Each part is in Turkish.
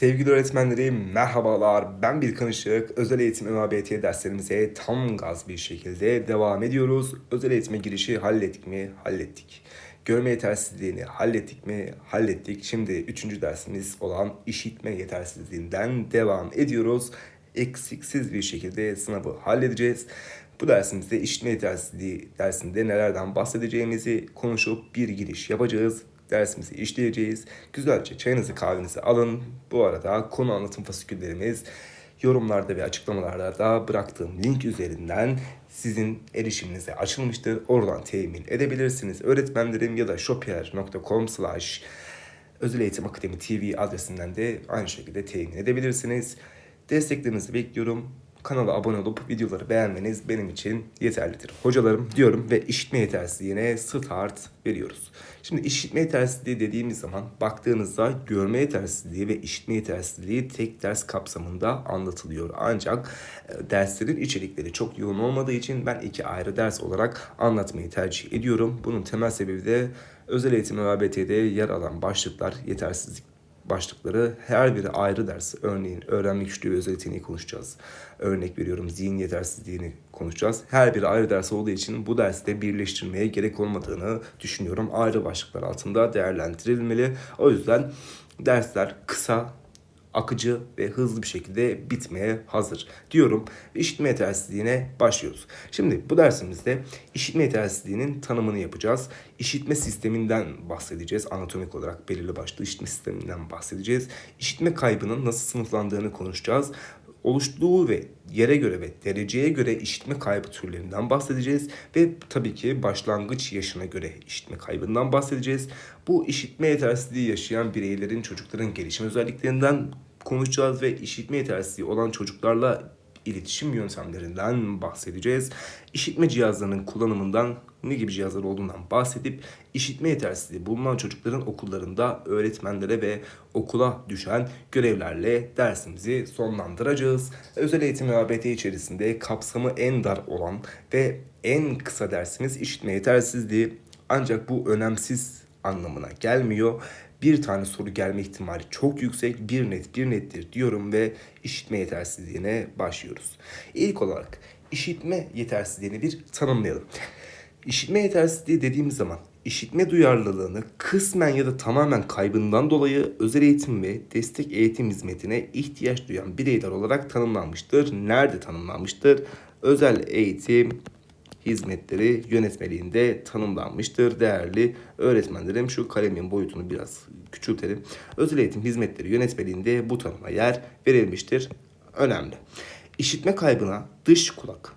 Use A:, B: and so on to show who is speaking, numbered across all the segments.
A: Sevgili öğretmenlerim merhabalar. Ben Bilkan Işık. Özel eğitim MABT derslerimize tam gaz bir şekilde devam ediyoruz. Özel eğitime girişi hallettik mi? Hallettik. Görme yetersizliğini hallettik mi? Hallettik. Şimdi üçüncü dersimiz olan işitme yetersizliğinden devam ediyoruz. Eksiksiz bir şekilde sınavı halledeceğiz. Bu dersimizde işitme yetersizliği dersinde nelerden bahsedeceğimizi konuşup bir giriş yapacağız dersimizi işleyeceğiz. Güzelce çayınızı kahvenizi alın. Bu arada konu anlatım fasiküllerimiz yorumlarda ve açıklamalarda da bıraktığım link üzerinden sizin erişiminize açılmıştır. Oradan temin edebilirsiniz. Öğretmenlerim ya da shopier.com slash Özel Eğitim Akademi TV adresinden de aynı şekilde temin edebilirsiniz. Desteklerinizi bekliyorum. Kanala abone olup videoları beğenmeniz benim için yeterlidir. Hocalarım diyorum ve işitme yetersizliğine start veriyoruz. Şimdi işitme yetersizliği dediğimiz zaman baktığınızda görme yetersizliği ve işitme yetersizliği tek ders kapsamında anlatılıyor. Ancak e, derslerin içerikleri çok yoğun olmadığı için ben iki ayrı ders olarak anlatmayı tercih ediyorum. Bunun temel sebebi de özel eğitim ve ABT'de yer alan başlıklar yetersizlik başlıkları her biri ayrı ders. Örneğin öğrenme güçlüğü özel konuşacağız. Örnek veriyorum zihin yetersizliğini konuşacağız. Her biri ayrı ders olduğu için bu derste birleştirmeye gerek olmadığını düşünüyorum. Ayrı başlıklar altında değerlendirilmeli. O yüzden dersler kısa, akıcı ve hızlı bir şekilde bitmeye hazır diyorum. İşitme yetersizliğine başlıyoruz. Şimdi bu dersimizde işitme yetersizliğinin tanımını yapacağız. İşitme sisteminden bahsedeceğiz. Anatomik olarak belirli başlı işitme sisteminden bahsedeceğiz. İşitme kaybının nasıl sınıflandığını konuşacağız oluştuğu ve yere göre ve dereceye göre işitme kaybı türlerinden bahsedeceğiz ve tabii ki başlangıç yaşına göre işitme kaybından bahsedeceğiz. Bu işitme yetersizliği yaşayan bireylerin çocukların gelişim özelliklerinden konuşacağız ve işitme yetersizliği olan çocuklarla iletişim yöntemlerinden bahsedeceğiz. İşitme cihazlarının kullanımından ne gibi cihazlar olduğundan bahsedip işitme yetersizliği bulunan çocukların okullarında öğretmenlere ve okula düşen görevlerle dersimizi sonlandıracağız. Özel eğitim ve ABT içerisinde kapsamı en dar olan ve en kısa dersimiz işitme yetersizliği. Ancak bu önemsiz anlamına gelmiyor bir tane soru gelme ihtimali çok yüksek. Bir net bir nettir diyorum ve işitme yetersizliğine başlıyoruz. İlk olarak işitme yetersizliğini bir tanımlayalım. İşitme yetersizliği dediğimiz zaman işitme duyarlılığını kısmen ya da tamamen kaybından dolayı özel eğitim ve destek eğitim hizmetine ihtiyaç duyan bireyler olarak tanımlanmıştır. Nerede tanımlanmıştır? Özel eğitim hizmetleri yönetmeliğinde tanımlanmıştır. Değerli öğretmenlerim şu kalemin boyutunu biraz küçültelim. Özel eğitim hizmetleri yönetmeliğinde bu tanıma yer verilmiştir. Önemli. İşitme kaybına dış kulak,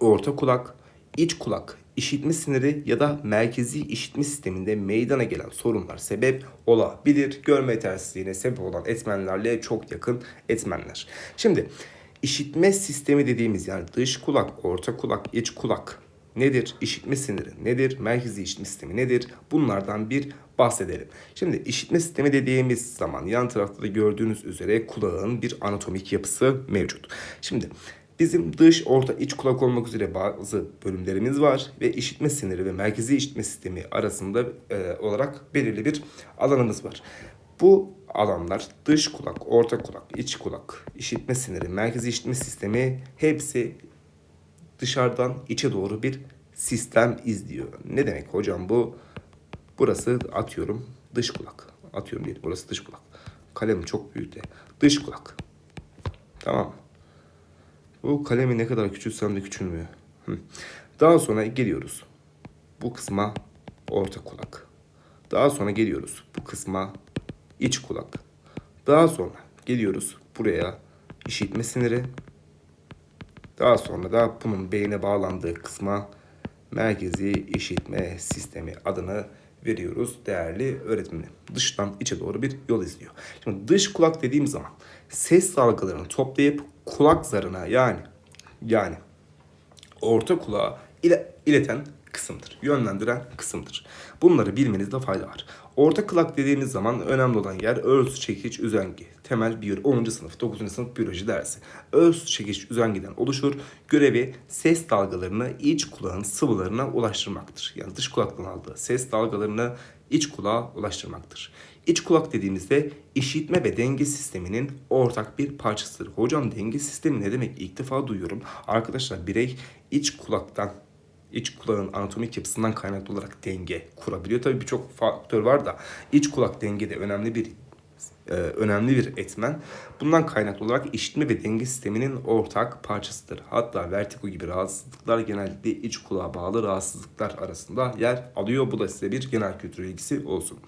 A: orta kulak, iç kulak, işitme siniri ya da merkezi işitme sisteminde meydana gelen sorunlar sebep olabilir. Görme yetersizliğine sebep olan etmenlerle çok yakın etmenler. Şimdi işitme sistemi dediğimiz yani dış kulak, orta kulak, iç kulak nedir? İşitme siniri nedir? Merkezi işitme sistemi nedir? Bunlardan bir bahsedelim. Şimdi işitme sistemi dediğimiz zaman yan tarafta da gördüğünüz üzere kulağın bir anatomik yapısı mevcut. Şimdi Bizim dış, orta, iç kulak olmak üzere bazı bölümlerimiz var ve işitme siniri ve merkezi işitme sistemi arasında e, olarak belirli bir alanımız var. Bu alanlar dış kulak, orta kulak, iç kulak, işitme siniri, merkezi işitme sistemi hepsi dışarıdan içe doğru bir sistem izliyor. Ne demek hocam bu? Burası atıyorum dış kulak. Atıyorum değil burası dış kulak. Kalem çok büyük de. Dış kulak. Tamam mı? Bu kalemi ne kadar küçültsem de küçülmüyor. Daha sonra geliyoruz. Bu kısma orta kulak. Daha sonra geliyoruz bu kısma iç kulak. Daha sonra geliyoruz buraya işitme siniri. Daha sonra da bunun beyne bağlandığı kısma merkezi işitme sistemi adını veriyoruz değerli öğretmenim. Dıştan içe doğru bir yol izliyor. Şimdi dış kulak dediğim zaman ses dalgalarını toplayıp kulak zarına yani yani orta kulağa ile, ileten kısımdır. Yönlendiren kısımdır. Bunları bilmenizde fayda var. Orta kulak dediğimiz zaman önemli olan yer örs çekiç üzengi. Temel bir 10. sınıf 9. sınıf biyoloji dersi. Örs çekiç üzengiden oluşur. Görevi ses dalgalarını iç kulağın sıvılarına ulaştırmaktır. Yani dış kulaktan aldığı ses dalgalarını iç kulağa ulaştırmaktır. İç kulak dediğimizde işitme ve denge sisteminin ortak bir parçasıdır. Hocam denge sistemi ne demek? İlk defa duyuyorum. Arkadaşlar birey iç kulaktan iç kulağın anatomik yapısından kaynaklı olarak denge kurabiliyor. Tabii birçok faktör var da iç kulak dengede önemli bir e, önemli bir etmen. Bundan kaynaklı olarak işitme ve denge sisteminin ortak parçasıdır. Hatta vertigo gibi rahatsızlıklar genellikle iç kulağa bağlı rahatsızlıklar arasında yer alıyor. Bu da size bir genel kültür bilgisi olsun.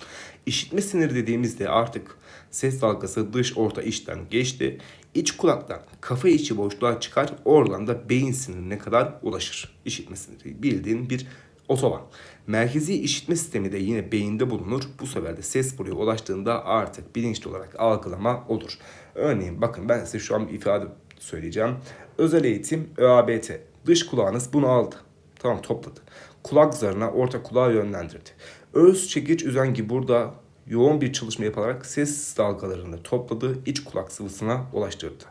A: İşitme siniri dediğimizde artık ses dalgası dış orta içten geçti. İç kulaktan kafa içi boşluğa çıkar. Oradan da beyin sinirine kadar ulaşır. İşitme siniri bildiğin bir otoban. Merkezi işitme sistemi de yine beyinde bulunur. Bu sefer de ses buraya ulaştığında artık bilinçli olarak algılama olur. Örneğin bakın ben size şu an bir ifade söyleyeceğim. Özel eğitim ÖABT. Dış kulağınız bunu aldı. Tamam topladı. Kulak zarına orta kulağa yönlendirdi. Öz çekiç üzengi burada yoğun bir çalışma yaparak ses dalgalarını topladı, iç kulak sıvısına ulaştırdı.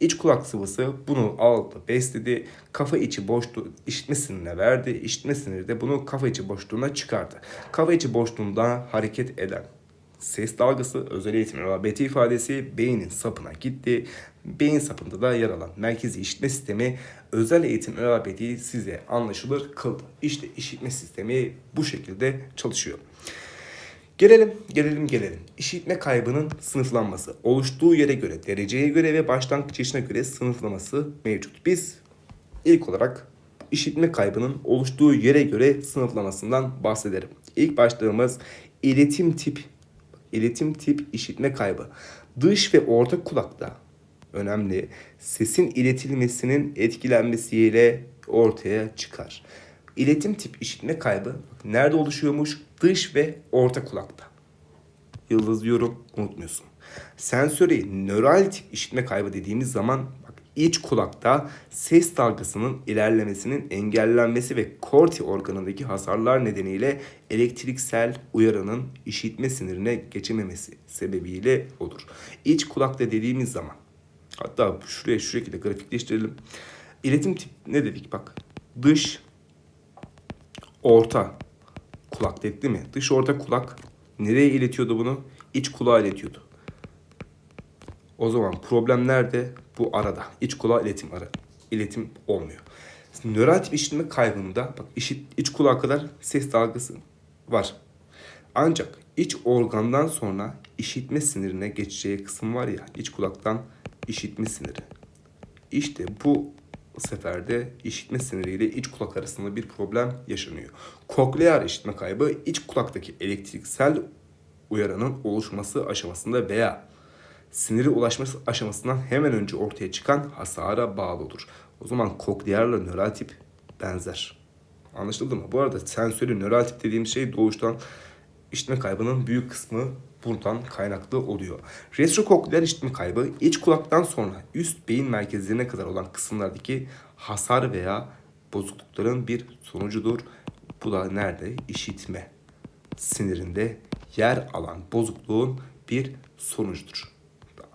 A: İç kulak sıvısı bunu aldı, besledi, kafa içi boşluğu işitme sinirine verdi, işitme siniri de bunu kafa içi boşluğuna çıkardı. Kafa içi boşluğunda hareket eden ses dalgası, özel eğitim BT ifadesi beynin sapına gitti. Beyin sapında da yer alan merkezi işitme sistemi özel eğitim ÖABT'yi size anlaşılır kıldı. İşte işitme sistemi bu şekilde çalışıyor. Gelelim, gelelim, gelelim. İşitme kaybının sınıflanması. Oluştuğu yere göre, dereceye göre ve başlangıç yaşına göre sınıflaması mevcut. Biz ilk olarak işitme kaybının oluştuğu yere göre sınıflamasından bahsederim. İlk başlığımız iletim tip iletim tip işitme kaybı. Dış ve orta kulakta önemli sesin iletilmesinin etkilenmesiyle ortaya çıkar. İletim tip işitme kaybı nerede oluşuyormuş? Dış ve orta kulakta. Yıldız diyorum unutmuyorsun. Sensöri nöral tip işitme kaybı dediğimiz zaman bak iç kulakta ses dalgasının ilerlemesinin engellenmesi ve korti organındaki hasarlar nedeniyle elektriksel uyarının işitme sinirine geçememesi sebebiyle olur. İç kulakta dediğimiz zaman hatta şuraya şu şekilde grafikleştirelim. İletim tip ne dedik bak dış orta kulak dedik değil mi? Dış orta kulak nereye iletiyordu bunu? İç kulağa iletiyordu. O zaman problem nerede? Bu arada. İç kulağa iletim ara. İletim olmuyor. Nöral tip işitme kaybında bak işit, iç kulağa kadar ses dalgası var. Ancak iç organdan sonra işitme sinirine geçeceği kısım var ya iç kulaktan işitme siniri. İşte bu seferde işitme siniriyle iç kulak arasında bir problem yaşanıyor. Koklear işitme kaybı iç kulaktaki elektriksel uyaranın oluşması aşamasında veya siniri ulaşması aşamasından hemen önce ortaya çıkan hasara bağlı olur. O zaman koklearla nöral tip benzer. Anlaşıldı mı? Bu arada sensörü nöral tip dediğim şey doğuştan işitme kaybının büyük kısmı buradan kaynaklı oluyor. Retrokokleer işitme kaybı iç kulaktan sonra üst beyin merkezlerine kadar olan kısımlardaki hasar veya bozuklukların bir sonucudur. Bu da nerede? İşitme sinirinde yer alan bozukluğun bir sonucudur.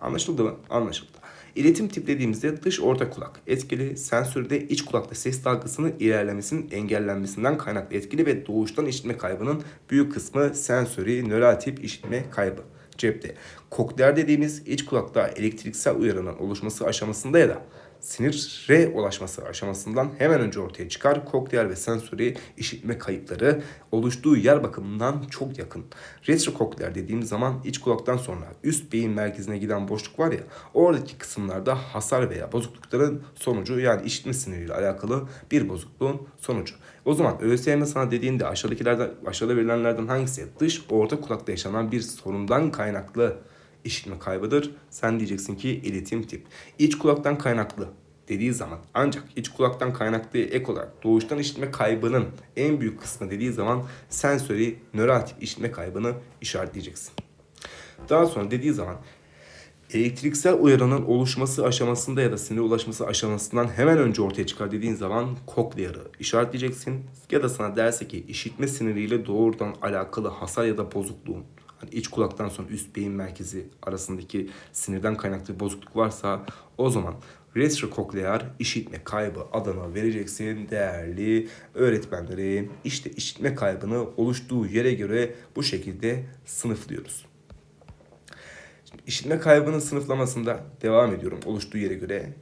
A: Anlaşıldı mı? Anlaşıldı. İletim tip dediğimizde dış orta kulak etkili, sensörde iç kulakta ses dalgasının ilerlemesinin engellenmesinden kaynaklı etkili ve doğuştan işitme kaybının büyük kısmı sensörü nöral tip işitme kaybı cepte. Kokleer dediğimiz iç kulakta elektriksel uyarının oluşması aşamasında ya da sinire ulaşması aşamasından hemen önce ortaya çıkar. Kokleer ve sensori işitme kayıpları oluştuğu yer bakımından çok yakın. Retrokokleer dediğimiz zaman iç kulaktan sonra üst beyin merkezine giden boşluk var ya oradaki kısımlarda hasar veya bozuklukların sonucu yani işitme siniriyle alakalı bir bozukluğun sonucu. O zaman ÖSYM sana dediğinde aşağıdakilerden aşağıda verilenlerden hangisi dış orta kulakta yaşanan bir sorundan kaynaklı işitme kaybıdır. Sen diyeceksin ki iletim tip. İç kulaktan kaynaklı dediği zaman ancak iç kulaktan kaynaklı ek olarak doğuştan işitme kaybının en büyük kısmı dediği zaman sensörü nöral tip işitme kaybını işaretleyeceksin. Daha sonra dediği zaman elektriksel uyaranın oluşması aşamasında ya da sinir ulaşması aşamasından hemen önce ortaya çıkar dediğin zaman cochlear'ı işaretleyeceksin. Ya da sana derse ki işitme siniriyle doğrudan alakalı hasar ya da bozukluğun hani iç kulaktan sonra üst beyin merkezi arasındaki sinirden kaynaklı bir bozukluk varsa o zaman retrokoklear işitme kaybı adına vereceksin değerli öğretmenlerim. İşte işitme kaybını oluştuğu yere göre bu şekilde sınıflıyoruz. İşitme kaybının sınıflamasında devam ediyorum oluştuğu yere göre.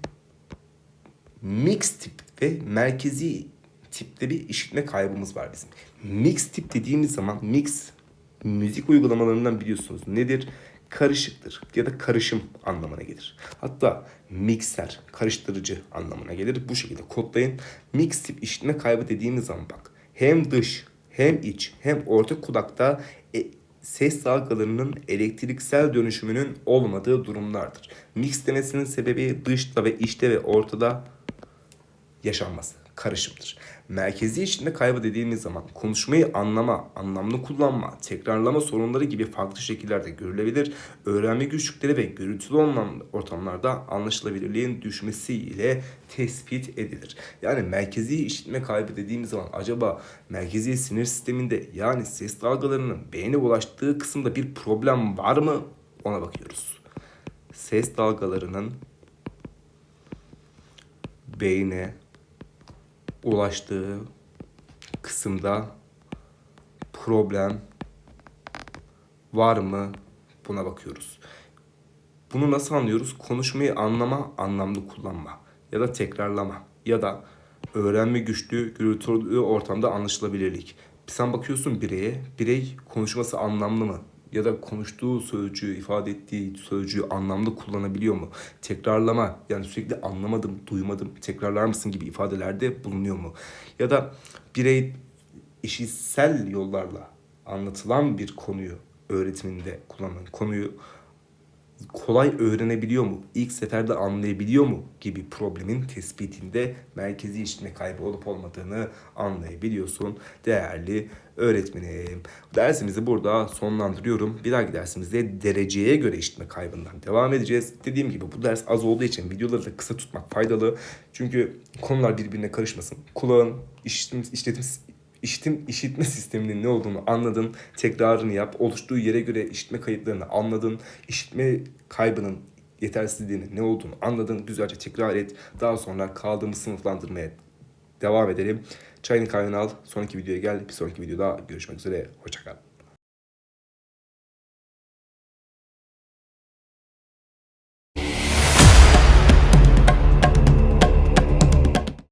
A: Mix tip ve merkezi tipte bir işitme kaybımız var bizim. Mix tip dediğimiz zaman mix müzik uygulamalarından biliyorsunuz nedir? Karışıktır ya da karışım anlamına gelir. Hatta mikser, karıştırıcı anlamına gelir. Bu şekilde kodlayın. Mix tip işitme kaybı dediğimiz zaman bak hem dış hem iç hem orta kulakta e, ses dalgalarının elektriksel dönüşümünün olmadığı durumlardır. Mix demesinin sebebi dışta ve içte ve ortada yaşanması, karışımdır. Merkezi işitme kaybı dediğimiz zaman konuşmayı anlama, anlamlı kullanma, tekrarlama sorunları gibi farklı şekillerde görülebilir. Öğrenme güçlükleri ve gürültülü ortamlarda anlaşılabilirliğin düşmesiyle tespit edilir. Yani merkezi işitme kaybı dediğimiz zaman acaba merkezi sinir sisteminde yani ses dalgalarının beyne ulaştığı kısımda bir problem var mı? Ona bakıyoruz. Ses dalgalarının beyne ulaştığı kısımda problem var mı buna bakıyoruz. Bunu nasıl anlıyoruz? Konuşmayı anlama, anlamlı kullanma ya da tekrarlama ya da öğrenme güçlü, gürültülü ortamda anlaşılabilirlik. Sen bakıyorsun bireye, birey konuşması anlamlı mı? Ya da konuştuğu sözcüğü, ifade ettiği sözcüğü anlamlı kullanabiliyor mu? Tekrarlama, yani sürekli anlamadım, duymadım, tekrarlar mısın gibi ifadelerde bulunuyor mu? Ya da birey işitsel yollarla anlatılan bir konuyu öğretiminde kullanılan konuyu kolay öğrenebiliyor mu? İlk seferde anlayabiliyor mu? gibi problemin tespitinde merkezi işitme kaybı olup olmadığını anlayabiliyorsun değerli öğretmenim. Dersimizi burada sonlandırıyorum. Bir dahaki dersimizde dereceye göre işitme kaybından devam edeceğiz. Dediğim gibi bu ders az olduğu için videoları da kısa tutmak faydalı. Çünkü konular birbirine karışmasın. Kulağın işitim, işletim, işitim işitme sisteminin ne olduğunu anladın. Tekrarını yap. Oluştuğu yere göre işitme kayıtlarını anladın. İşitme kaybının yetersizliğinin ne olduğunu anladın. Güzelce tekrar et. Daha sonra kaldığımız sınıflandırmaya devam edelim. Çayını kahveni al. Sonraki videoya gel. Bir sonraki videoda görüşmek üzere. Hoşçakal.